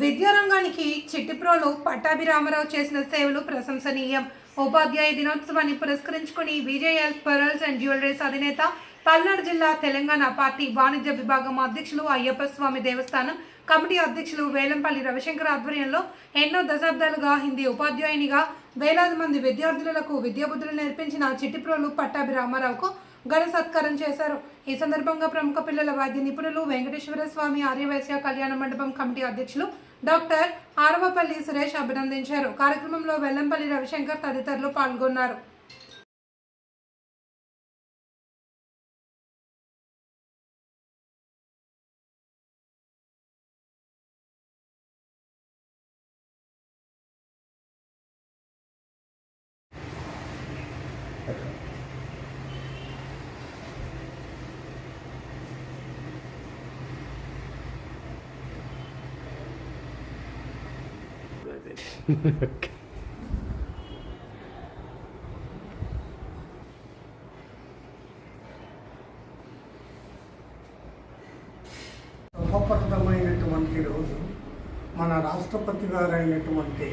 విద్యారంగానికి చిట్టిప్రోలు పట్టాభిరామారావు చేసిన సేవలు ప్రశంసనీయం. ఉపాధ్యాయ దినోత్సవాన్ని పురస్కరించుకుని విజయ్ పెరల్స్ అండ్ జ్యువెలరీస్ అధినేత పల్నాడు జిల్లా తెలంగాణ పార్టీ వాణిజ్య విభాగం అధ్యక్షులు అయ్యప్ప స్వామి దేవస్థానం కమిటీ అధ్యక్షులు వేలంపల్లి రవిశంకర్ ఆధ్వర్యంలో ఎన్నో దశాబ్దాలుగా హిందీ ఉపాధ్యాయునిగా వేలాది మంది విద్యార్థులకు విద్యాబుద్ధులు నేర్పించిన చిట్టిప్రోలు పట్టాభి రామారావుకు ఘన సత్కారం చేశారు. ఈ సందర్భంగా ప్రముఖ పిల్లల వైద్య నిపుణులు వెంకటేశ్వర స్వామి ఆర్యవైశ్య కళ్యాణ మండపం కమిటీ అధ్యక్షులు డాక్టర్ ఆరవపల్లి సురేష్ అభినందించారు. కార్యక్రమంలో వెల్లంపల్లి రవిశంకర్ తదితరులు పాల్గొన్నారు. శుభప్రదమైనటువంటి రోజు మన రాష్ట్రపతి గారు అయినటువంటి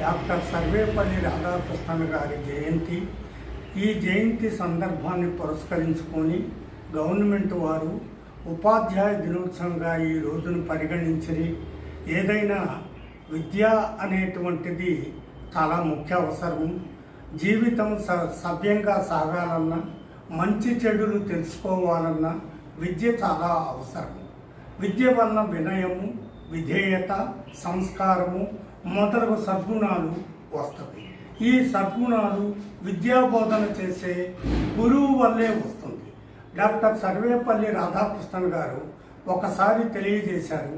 డాక్టర్ సర్వేపల్లి రాధాకృష్ణన్ గారి జయంతి. ఈ జయంతి సందర్భాన్ని పురస్కరించుకొని గవర్నమెంట్ వారు ఉపాధ్యాయ దినోత్సవంగా ఈ రోజును పరిగణించి ఏదైనా విద్య అనేటువంటిది చాలా ముఖ్య అవసరం జీవితం స సవ్యంగా సాగాలన్నా మంచి చెడులు తెలుసుకోవాలన్నా విద్య చాలా అవసరం విద్య వల్ల వినయము విధేయత సంస్కారము మొదలగు సద్గుణాలు వస్తుంది ఈ సద్గుణాలు విద్యాబోధన చేసే గురువు వల్లే వస్తుంది. డాక్టర్ సర్వేపల్లి రాధాకృష్ణన్ గారు ఒకసారి తెలియజేశారు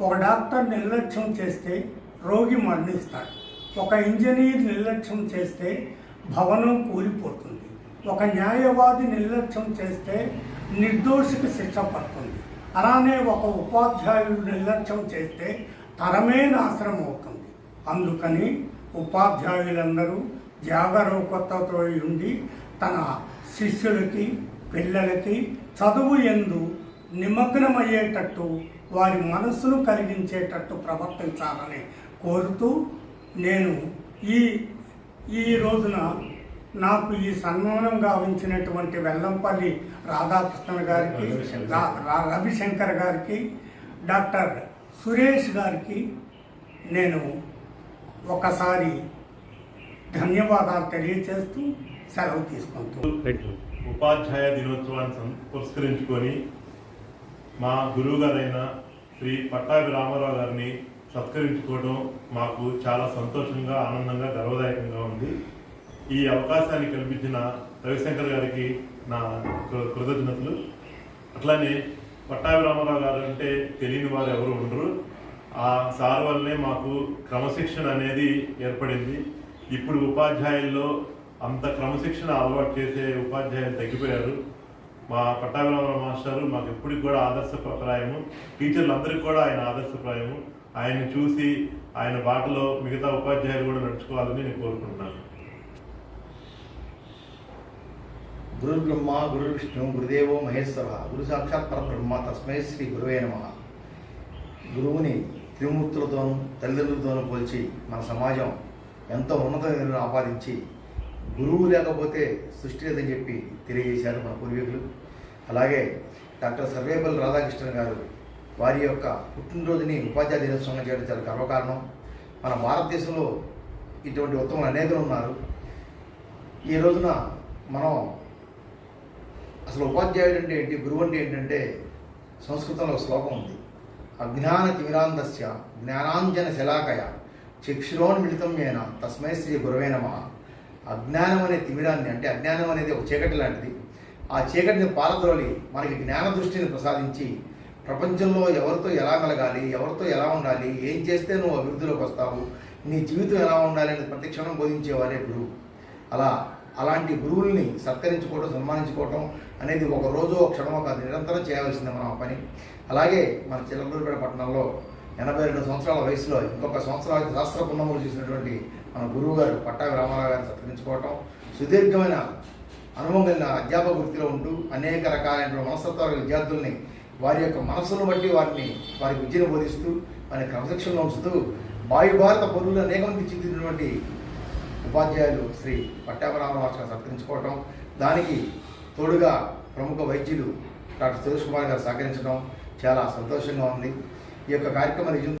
ఒక డాక్టర్ నిర్లక్ష్యం చేస్తే రోగి మరణిస్తాడు. ఒక ఇంజనీర్ నిర్లక్ష్యం చేస్తే భవనం కూలిపోతుంది. ఒక న్యాయవాది నిర్లక్ష్యం చేస్తే నిర్దోషికి శిక్ష పడుతుంది. అలానే ఒక ఉపాధ్యాయుడు నిర్లక్ష్యం చేస్తే తరమే నాశనం అవుతుంది. అందుకని ఉపాధ్యాయులందరూ జాగరూకతతో ఉండి తన శిష్యులకి పిల్లలకి చదువు ఎందు నిమగ్నమయ్యేటట్టు వారి మనస్సును కలిగించేటట్టు ప్రవర్తించాలని కోరుతూ నేను ఈ ఈ రోజున నాకు ఈ సన్మానం గావించినటువంటి వెల్లంపల్లి రాధాకృష్ణ గారికి రవిశంకర్. గారికి డాక్టర్ సురేష్ గారికి నేను ఒకసారి ధన్యవాదాలు తెలియజేస్తూ సెలవు తీసుకుంటూ. ఉపాధ్యాయ దినోత్సవాన్ని పురస్కరించుకొని మా గురువు గారైన శ్రీ పట్టాభి రామారావు గారిని సత్కరించుకోవడం మాకు చాలా సంతోషంగా ఆనందంగా గర్వదాయకంగా ఉంది. ఈ అవకాశాన్ని కల్పించిన రవిశంకర్ గారికి నా కృతజ్ఞతలు. అట్లానే పట్టాభి రామారావు గారు అంటే తెలియని వారు ఎవరు ఉండరు. ఆ సార్ వల్లనే మాకు క్రమశిక్షణ అనేది ఏర్పడింది. ఇప్పుడు ఉపాధ్యాయుల్లో అంత క్రమశిక్షణ అలవాటు చేసే ఉపాధ్యాయులు తగ్గిపోయారు. మా పట్టాభిరామరావు మాస్టారు మాకు ఎప్పటికి కూడా ఆదర్శప్రాయము. టీచర్లు అందరికీ కూడా ఆయన ఆదర్శప్రాయము. ఆయన్ని చూసి ఆయన బాటలో మిగతా ఉపాధ్యాయులు కూడా నడుచుకోవాలని నేను కోరుకుంటున్నాను. గురు బ్రహ్మ గురు విష్ణు గురుదేవో మహేశ్వర గురు సాక్షాత్ పరబ్రహ్మ తస్మై శ్రీ గురువే నమ. గురువుని త్రిమూర్తులతోనూ తల్లిదండ్రులతోనూ పోల్చి మన సమాజం ఎంతో ఉన్నత ఆపాదించి గురువు లేకపోతే సృష్టి లేదని చెప్పి తెలియజేశారు మన పూర్వీకులు. అలాగే డాక్టర్ సర్వేపల్లి రాధాకృష్ణన్ గారు వారి యొక్క పుట్టినరోజుని ఉపాధ్యాయ దినోత్సవంగా చేయడం చాలా గర్వకారణం. మన భారతదేశంలో ఇటువంటి ఉత్తములు అనేకలు ఉన్నారు. ఈ రోజున మనం అసలు ఉపాధ్యాయుడు అంటే ఏంటి గురువు అంటే ఏంటంటే సంస్కృతంలో శ్లోకం ఉంది. అజ్ఞాన తిమిరాంధస్య జ్ఞానాంజన శలాకయ చక్షురోన్మిళితం ఏన తస్మై శ్రీ గురవే నమ. అజ్ఞానం అనే తిమిరాన్ని అంటే అజ్ఞానం అనేది ఒక చీకటి లాంటిది. ఆ చీకటిని పాలద్రోలి మనకి జ్ఞాన దృష్టిని ప్రసాదించి ప్రపంచంలో ఎవరితో ఎలా మెలగాలి ఎవరితో ఎలా ఉండాలి ఏం చేస్తే నువ్వు అభివృద్ధిలోకి వస్తావు నీ జీవితం ఎలా ఉండాలి అనేది ప్రతి క్షణం బోధించేవారే గురువు. అలా అలాంటి గురువుల్ని సత్కరించుకోవడం సన్మానించుకోవడం అనేది ఒక రోజు ఒక క్షణమో కాదు నిరంతరం చేయవలసింది మన పని. అలాగే మన చిలకలూరుపేట పట్టణంలో ఎనభై రెండు సంవత్సరాల వయసులో ఇంకొక సంవత్సరానికి శాస్త్ర పున్నములు చేసినటువంటి మన గురువు గారు పట్టాభి రామారావు గారిని సత్కరించుకోవటం సుదీర్ఘమైన అనుభవం కలిగిన అధ్యాపక వృత్తిలో ఉంటూ అనేక రకాలైన మనస్తత్వ విద్యార్థుల్ని వారి యొక్క మనస్సును బట్టి వారిని వారి విద్యను బోధిస్తూ వారి క్రమశిక్షణలో ఉంచుతూ వాయు భారత పౌరులు అనేక మంది చెందినటువంటి ఉపాధ్యాయులు శ్రీ పట్టాభరామ గారు సత్కరించుకోవటం దానికి తోడుగా ప్రముఖ వైద్యులు డాక్టర్ సురేష్ కుమార్ గారు సహకరించడం చాలా సంతోషంగా ఉంది. ఈ యొక్క కార్యక్రమం నిజం